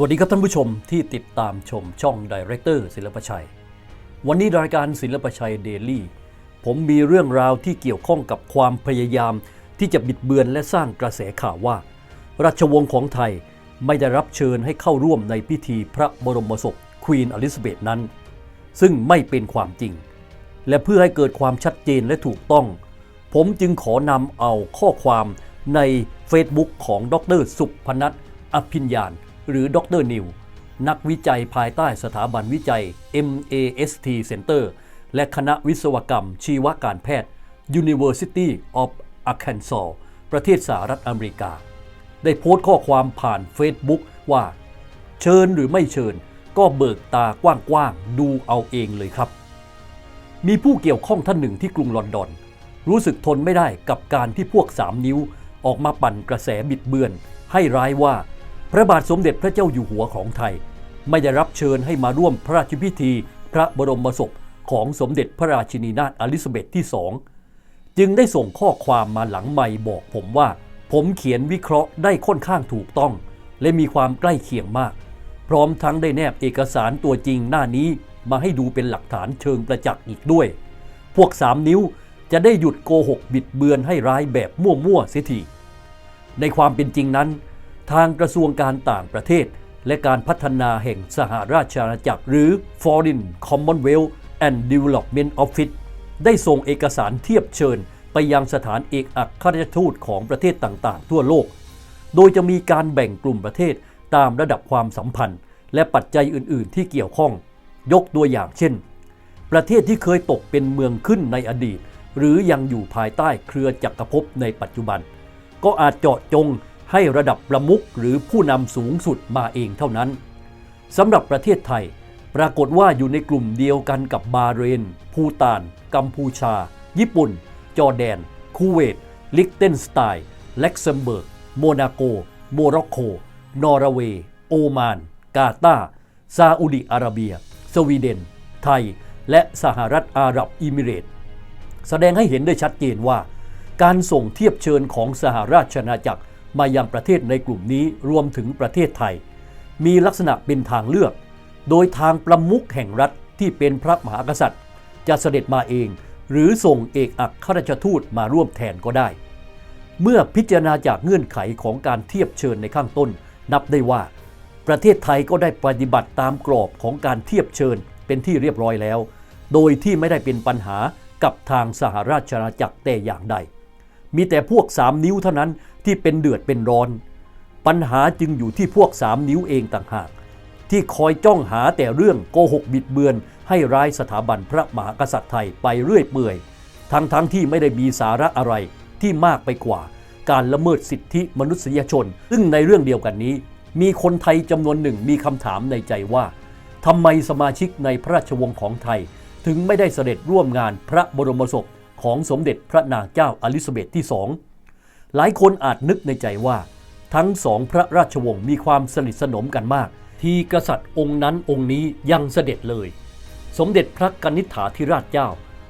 สวัสดีครับท่านผู้ชมที่ติดตามชมช่องดีเรคเตอร์ศิลปชัย วันนี้รายการศิลปชัยเดลี่ผมมีเรื่องราวที่เกี่ยวข้องกับความพยายามที่จะบิดเบือนและสร้างกระแสข่าวว่า ราชวงศ์ของไทยไม่ได้รับเชิญให้เข้าร่วมในพิธีพระบรมศพควีนอลิซาเบธนั้น ซึ่งไม่เป็นความจริง และเพื่อให้เกิดความชัดเจนและถูกต้อง ผมจึงขอนำเอาข้อความใน Facebook ของดรสุพนัทอภิญญาณ หรือดรนิว นักวิจัยภายใต้สถาบันวิจัย MAST Center และคณะวิศวกรรมชีวการแพทย์ University of Arkansas ประเทศสหรัฐอเมริกา ได้โพสต์ข้อความผ่าน Facebook ว่า เชิญหรือไม่เชิญ ก็เบิกตากว้างๆ ดูเอาเองเลยครับ มีผู้เกี่ยวข้องท่านหนึ่งที่กรุงลอนดอน รู้สึกทนไม่ได้กับการที่พวกสามนิ้วออกมาปั่นกระแสบิดเบือน ให้ร้ายว่า พระบาทสมเด็จพระเจ้าอยู่หัวของไทย ไม่ได้รับเชิญให้มาร่วมพระราชพิธี พระบรมศพของสมเด็จพระราชินีนาถอลิซาเบธที่สองจึงได้ส่งข้อความมาหลังไม่บอกผมว่า ผมเขียนวิเคราะห์ได้ค่อนข้างถูกต้อง และมีความใกล้เคียงมาก พร้อมทั้งได้แนบเอกสารตัวจริงหน้านี้มาให้ดูเป็นหลักฐานเชิงประจักษ์อีกด้วย พวกสามนิ้วจะได้หยุดโกหกบิดเบือนให้ร้ายแบบมั่วๆเสียทีในความเป็นจริงนั้น ทางกระทรวงการต่างประเทศ และการพัฒนาแห่งสหราชอาณาจักร หรือ Foreign Commonwealth and Development Office ได้ส่งเอกสารเทียบเชิญ ไปยังสถานเอกอัครราชทูตของประเทศต่างๆ ทั่วโลก โดยจะมีการแบ่งกลุ่มประเทศตามระดับความสัมพันธ์ และปัจจัยอื่น ๆ ที่เกี่ยวข้อง ยกตัวอย่างเช่น ประเทศที่เคยตกเป็นเมืองขึ้นในอดีต หรือยังอยู่ภายใต้เครือจักรภพในปัจจุบัน ก็อาจเจาะจง ให้ระดับประมุขหรือผู้นำสูงสุดมาเองเท่านั้นสำหรับประเทศไทย ปรากฏว่าอยู่ในกลุ่มเดียวกันกับบาเรน ภูตาน กัมพูชา ญี่ปุ่น จอร์แดน คูเวต ลิกเทนสไตน์เล็กเซมเบิร์ก โมนาโก โมร็อกโก นอร์เวย์ โอมาน กาตาร์ซาอุดิอาระเบีย สวีเดน ไทย และสหรัฐอาหรับอิมิเรตส์แสดงให้เห็นได้ชัดเจนว่า การส่งเทียบเชิญของสหราชอาณาจักร มายังประเทศในกลุ่มนี้รวมถึงประเทศไทย มีลักษณะเป็นทางเลือก โดยทางประมุขแห่งรัฐที่เป็นพระมหากษัตริย์ จะเสด็จมาเอง หรือส่งเอกอัครราชทูตมาร่วมแทนก็ได้ เมื่อพิจารณาจากเงื่อนไขของการเทียบเชิญในข้างต้น นับได้ว่า ประเทศไทยก็ได้ปฏิบัติตามกรอบของการเทียบเชิญเป็นที่เรียบร้อยแล้ว โดยที่ไม่ได้เป็นปัญหากับทางสหราชอาณาจักรแต่อย่างใด มีแต่พวกสามนิ้วเท่านั้น ที่เป็นเดือดเป็นร้อน ปัญหาจึงอยู่ที่พวกสามนิ้วเองต่างหาก ที่คอยจ้องหาแต่เรื่องโกหกบิดเบือน ให้ร้ายสถาบันพระมหากษัตริย์ไทยไปเรื่อยเปื่อยทั้งทั้งที่ไม่ได้มีสาระอะไรที่มากไปกว่า การละเมิดสิทธิมนุษยชน ซึ่งในเรื่องเดียวกันนี้ มีคนไทยจำนวนหนึ่งมีคำถามในใจว่าทำไมสมาชิกในพระราชวงศ์ของไทย ถึงไม่ได้เสด็จร่วมงานพระบรมศพของสมเด็จพระนางเจ้าอลิซาเบธที่สอง หลายคนอาจนึกในใจว่า ทั้งสองพระราชวงศ์มีความสนิทสนมกันมาก ที่กษัตริย์องค์นั้นองค์นี้ยังเสด็จเลย สมเด็จพระกนิษฐาธิราชเจ้า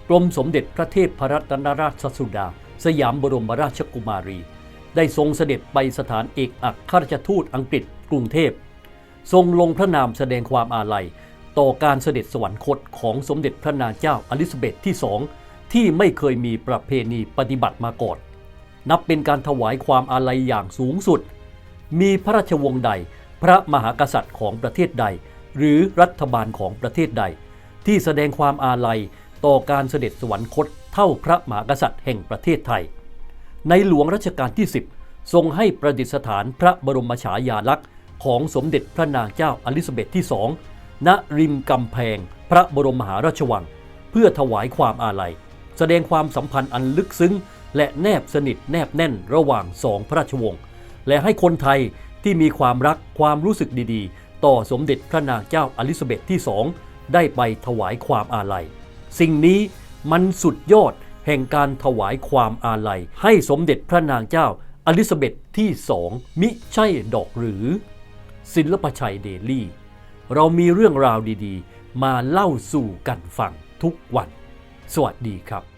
กรมสมเด็จพระเทพพรัตนราชสุดา สยามบรมราชกุมารี ได้ทรงเสด็จไปสถานเอกอัครราชทูตอังกฤษกรุงเทพ ทรงลงพระนามแสดงความอาลัย ต่อการเสด็จสวรรคตของสมเด็จพระนางเจ้าอลิซาเบธที่สองที่ไม่เคยมีประเพณีปฏิบัติมาก่อน นับเป็นการถวายความอาลัยอย่างสูงสุด มีพระราชวงศ์ใด พระมหากษัตริย์ของประเทศใด หรือรัฐบาลของประเทศใด ที่แสดงความอาลัยต่อการเสด็จสวรรคตเท่าพระมหากษัตริย์แห่งประเทศไทย ในหลวงรัชกาลที่ 10 ทรงให้ประดิษฐานพระบรมฉายาลักษณ์ของสมเด็จพระนางเจ้าอลิซาเบธที่สองณริมกำแพง พระบรมมหาราชวัง เพื่อถวายความอาลัย แสดงความสัมพันธ์อันลึกซึ้ง และแนบสนิทแนบแน่นระหว่างสองพระราชวงศ์และให้คนไทยที่มีความรักความรู้สึกดีๆ ต่อสมเด็จพระนางเจ้าอลิซาเบธที่สองได้ไปถวายความอาลัย สิ่งนี้มันสุดยอดแห่งการถวายความอาลัย ให้สมเด็จพระนางเจ้าอลิซาเบธที่สองมิใช่ดอกหรือ ศิลปชัยเดลี่ เรามีเรื่องราวดีๆ มาเล่าสู่กันฟังทุกวัน สวัสดีครับ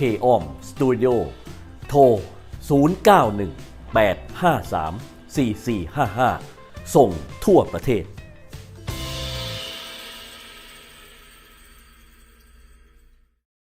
k o m Studio โทร 091 853 4455 ส่งทั่วประเทศ